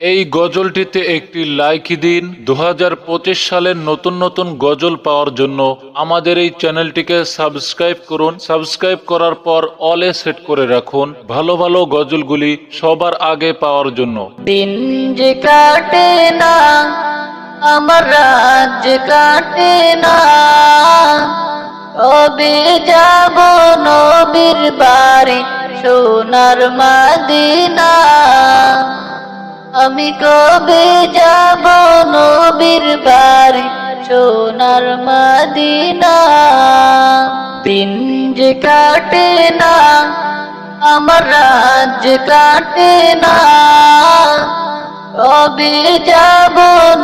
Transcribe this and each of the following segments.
এই গজলটিতে একটি লাইক দিন। দু হাজার পঁচিশ সালের নতুন নতুন গজল পাওয়ার জন্য আমাদের এই চ্যানেলটিকে সাবস্ক্রাইব করুন। সাবস্ক্রাইব করার পর অলে সেট করে রাখুন। ভালো ভালো গজলগুলি সবার আগে পাওয়ার জন্য। দিন যে কাটে না, আমার যে কাটে না। নবীর বাড়ি, সোনার মাদিনা? আমি কবে যাব নবীর বাড়ি? সোনার মাদিনা। দিন যে কাটে না, আমার যে কাটে না। কবে যাব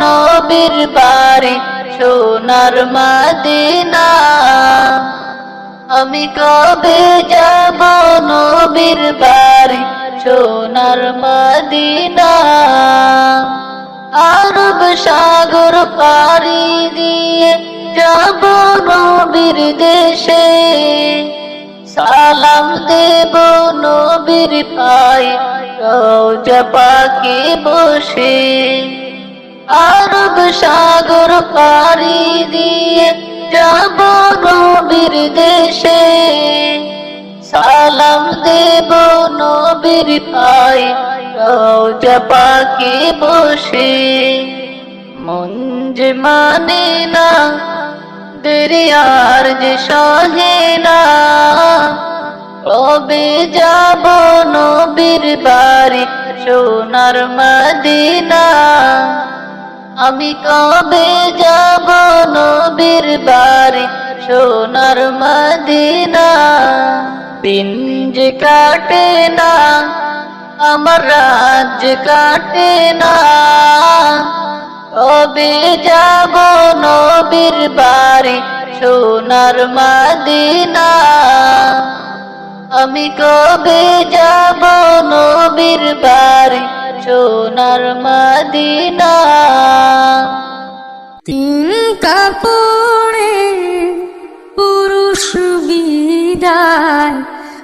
নবীর বাড়ি? সোনার মাদিনা। আমি কবে যাব নবীর বাড়ি? সোনার মাদিনা, আরব সাগর পাড়ি দিয়ে যাব নবীর দেশে। সালাম দেব নবীর পাই পাকে বসে। আরব সাগর পাড়ি দিয়ে যাব নবীর দেশে। সালাম দেব নবীর পাই রওজা পাকে বসে যে মানে না, দরিয়ার যে সহে না। কবে যাব নবীর বাড়ি, সোনার মদিনা? আমি কবে যাব নবীর বাড়ি, সোনার মদিনা? দিন যে কাটে না, আমার রাত কাটে না। কবে যাব নবীর বাড়ি, সোনার মাদিনা? আমি কবে যাব নবীর বাড়ি, সোনার মাদিনা?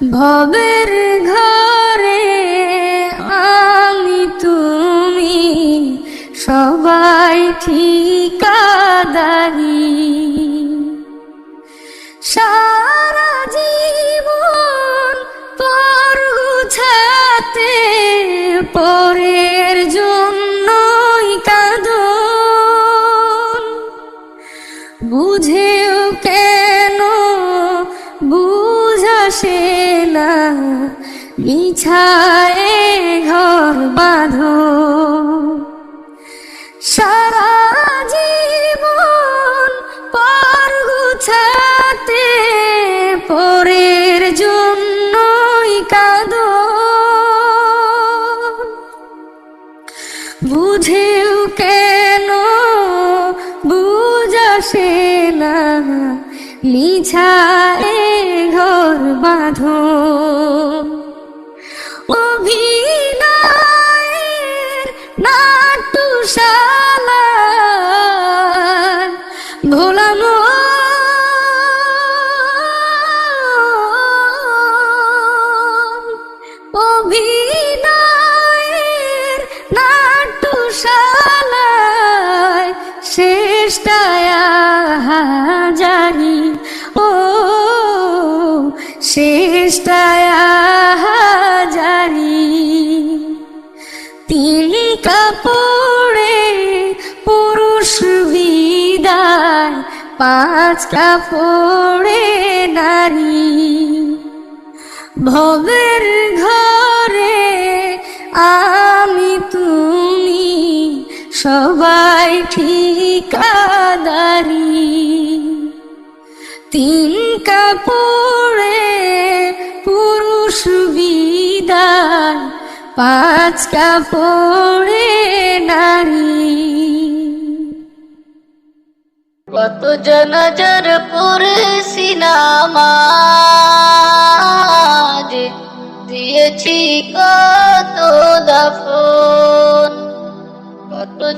ভবের ঘরে আমি তুমি সবাই ঠিকাদারি। সারা জীবন পর পরের বিছায় ঘর বাঁধো। সারা জীবন পর গুছাতে পরের জন্যই কাঁদো। বুঝেও কেন বুঝাসে না লিছায় ঘর বাঁধো। শেষটায় জানি, ও শেষটায় জানি। তিন কাপড়ে পুরুষ বিদায়, পাঁচ কাপড়ে নারী। ভবের ঘরে আমি তুমি সবাই ঠিকাদারি। তিন কাপড়ে পুরুষ বিদান পাঁচ কাপড়ে নারী। কত জনজর পুরে সিনামা দিয়েছি কত দফ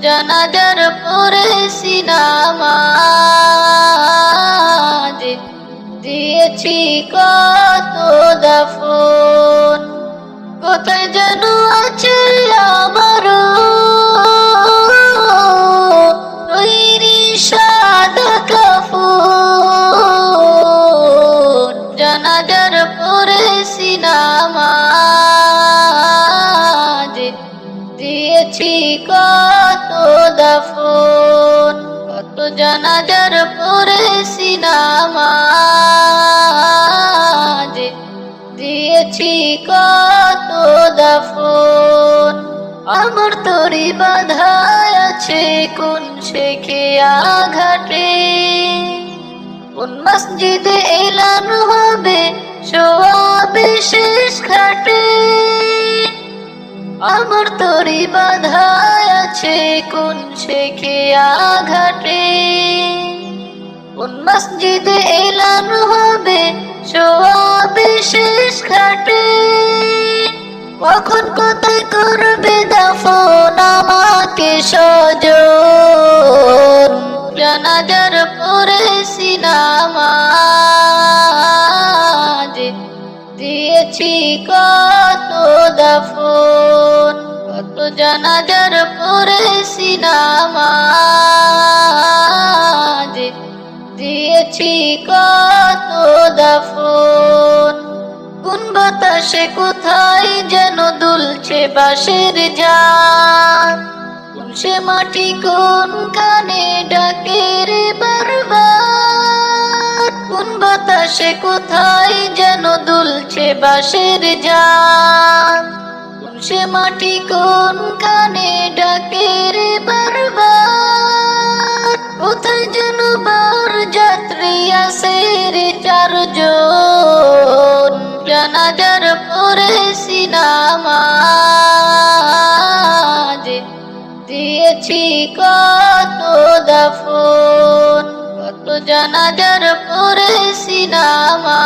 জানাজার পরে সিনামাজ দিয়েছি কত দাফন। কোথায় যেন আছে আমার তৈরি সাদা কাফন। জানাজার পরে সিনামাজ দিয়েছি কত জানাজার পরে সিনামাজ দিয়েছি কত দাফন। আমার তরি বাধায় আছে কোন শেখে আঘাটে কোন মসজিদে এলান হবে সোয়াবে শেষ ঘাটে? আমার তরি বাধায় আছে কোন শেখে আঘাটে কোন মসজিদে এলান হবে? সোয়াবে শেষ ঘাটে। কখন কোথায় করবে দাফন? আমাকে সজন। জানাজার পরে সিনামাজ দিয়েছি কত দাফন? কত জানাজার পরে সিনামাজ দিয়েছি কত দাফন। কোন বাতাসে কোথায় যেন দুলছে বাঁশের যান কোন সে মাটি কোন কানে ডাকে রে বারবার। কোন বাতাসে কোথায় যেন দুলছে বাঁশের যান কোন সে মাটি কোন কানে ডাকে রে জানাজার সিনামাজ দিয়েছি কত দাফন, কত জানাজার পরে সিনামাজ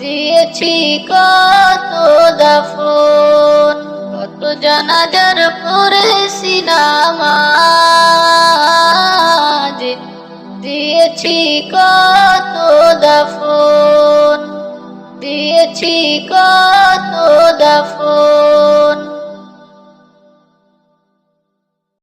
দিয়েছি কত দাফন, কত জানাজার পরে সিনামাজ দিয়েছি কত কত দাফন